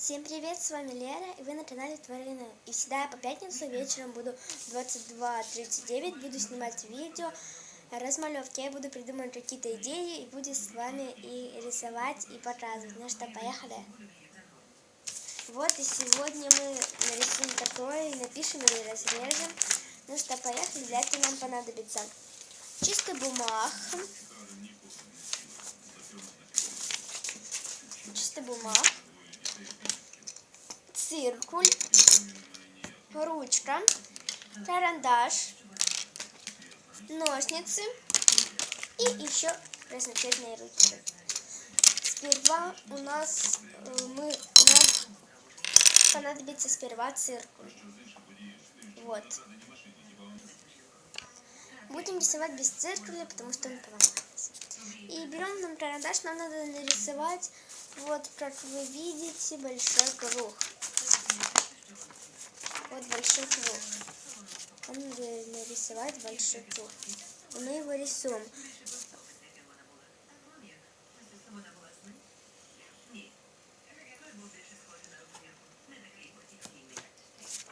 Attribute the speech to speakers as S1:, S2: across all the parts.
S1: Всем привет, с вами Лера, и вы на канале Тварина. И всегда по пятницу вечером буду 22.39, буду снимать видео, размалевки. Я буду придумывать какие-то идеи и буду с вами и рисовать, и показывать. Ну что, поехали. Вот, и сегодня мы нарисуем такое, напишем или разрежем. Ну что, поехали. Для этого нам понадобится чистый бумаг, чистый бумаг, циркуль, ручка, карандаш, ножницы и еще разноцветные ручки. Сперва у нас э, мы у нас понадобится сперва циркуль. Вот. Будем рисовать без циркуля, потому что он поломается. И берем нам карандаш, нам надо нарисовать, вот как вы видите, большой круг. Вот большой круг. Надо нарисовать большой круг. И мы его рисуем.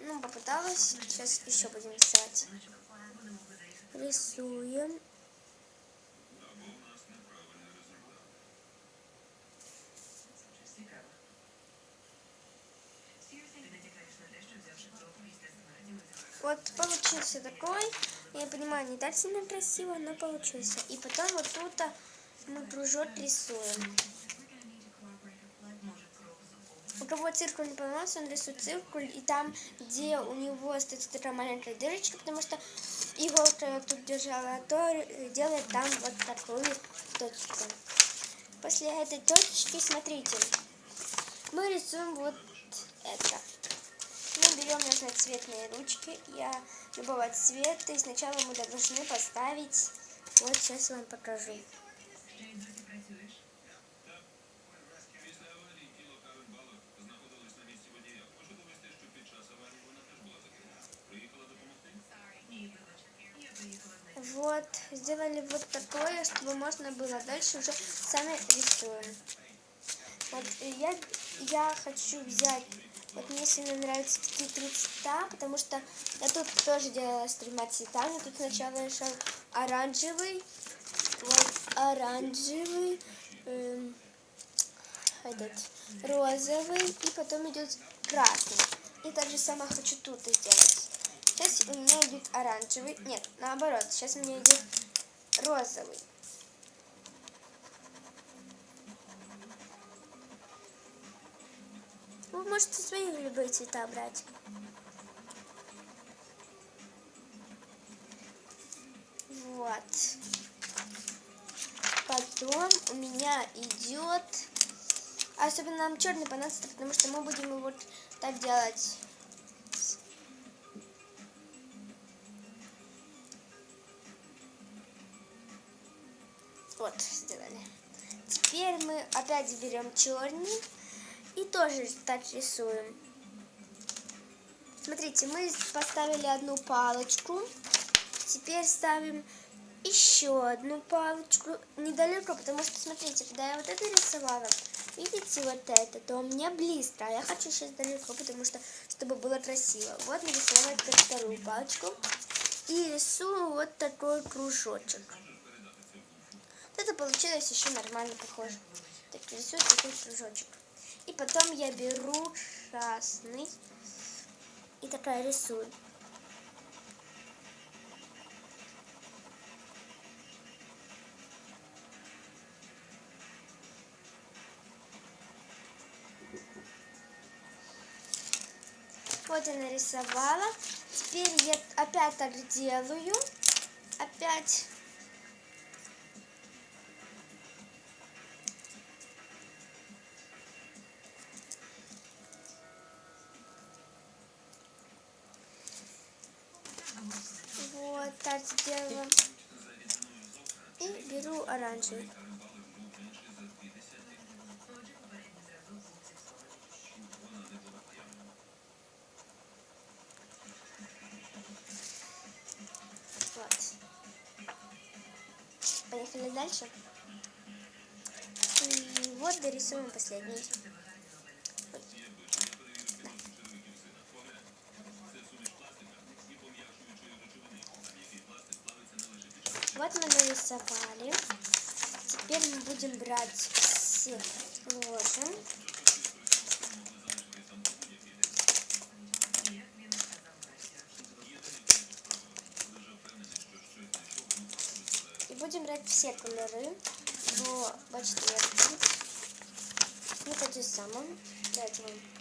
S1: Ну, попыталась. Сейчас еще будем рисовать. Рисуем. Вот получился такой. Я понимаю, не так сильно красиво, но получился. И потом вот тут мы кружок рисуем. У кого циркуль не поломался, он рисует циркуль, и там, где у него остается такая маленькая дырочка, потому что иголка я тут держала, то делает там вот такую точку. После этой точки, смотрите, мы рисуем вот это. Мы берем разноцветные ручки, я любого цвета, и сначала мы должны поставить, вот сейчас вам покажу. Вот, сделали вот такое, чтобы можно было дальше уже сами рисуем. Вот я, я хочу взять, вот мне сильно нравятся такие три цвета, потому что я тут тоже делала с тремя цветами. Тут сначала решил оранжевый, вот оранжевый, эм, этот розовый, и потом идет красный. И так же самое хочу тут сделать. Сейчас у меня идет оранжевый. Нет, наоборот. Сейчас у меня идет розовый. Можете свои любые цвета брать. Вот. Потом у меня идет... Особенно нам черный понадобится, потому что мы будем его вот так делать. Вот, сделали. Теперь мы опять берем черный и тоже так рисуем. Смотрите, мы поставили одну палочку. Теперь ставим еще одну палочку недалеко, потому что, смотрите, когда я вот это рисовала, видите вот это, то у меня близко, а я хочу сейчас далеко, потому что, чтобы было красиво. Вот нарисовала вторую палочку и рисую вот такой кружочек. Это получилось еще нормально похоже. Так, рисую такой кружочек. И потом я беру красный и такая рисую. Вот я нарисовала. Теперь я опять так делаю. Опять сделала. И беру оранжевый. Вот. Поехали дальше. И вот дорисуем последний. Мы нарисовали. Теперь мы будем брать сложим. И будем брать все кольори до бачки. Ну, тоді саме. Дайте вам.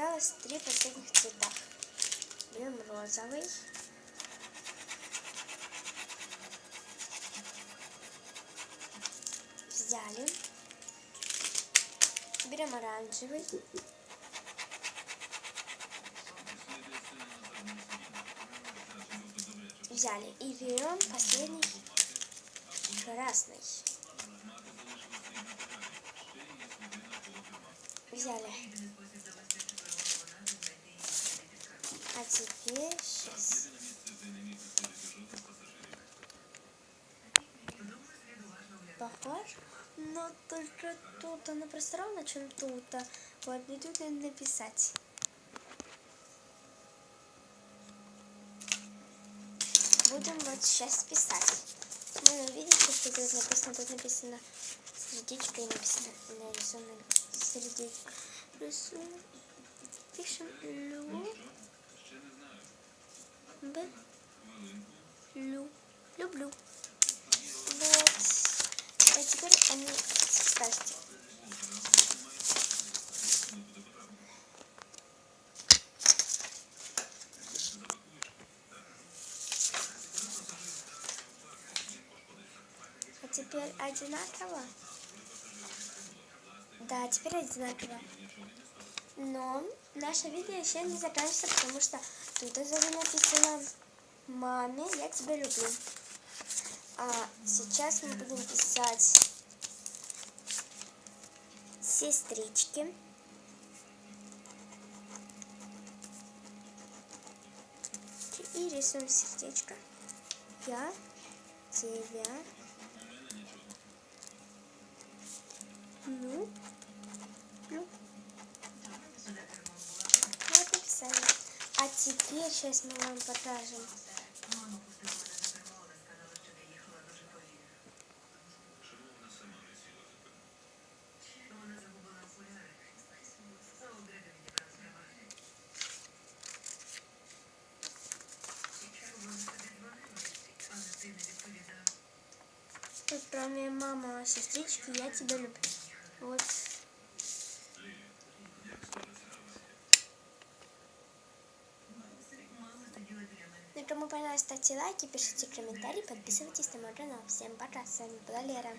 S1: Осталось три последних цвета. Берем розовый. Взяли. Берем оранжевый. Взяли. И берем последний красный. Взяли. А теперь сейчас. Похож? Но только тут оно пространно, чем тут. Вот, не тут написать. Будем вот сейчас писать. Ну, видите, что тут написано? Тут написано сердечко и написано нарисовано сердечко. Рисуем. Пишем лю. Б. Лю. Люблю. Вот. А теперь они ставьте. А теперь одинаково? Да, теперь одинаково. Но наше видео еще не заканчивается, потому что тут сзади написано «Маме, я тебя люблю». А сейчас мы будем писать сестрички. И рисуем сердечко. Я тебя Ну. Ну. Вот и все. А теперь сейчас мы вам покажем. Кроме мамы сестрички, я тебя люблю. Вот. Ну, кому понравилось, ставьте лайки, пишите комментарии, подписывайтесь на мой канал. Всем пока, с вами была Лера.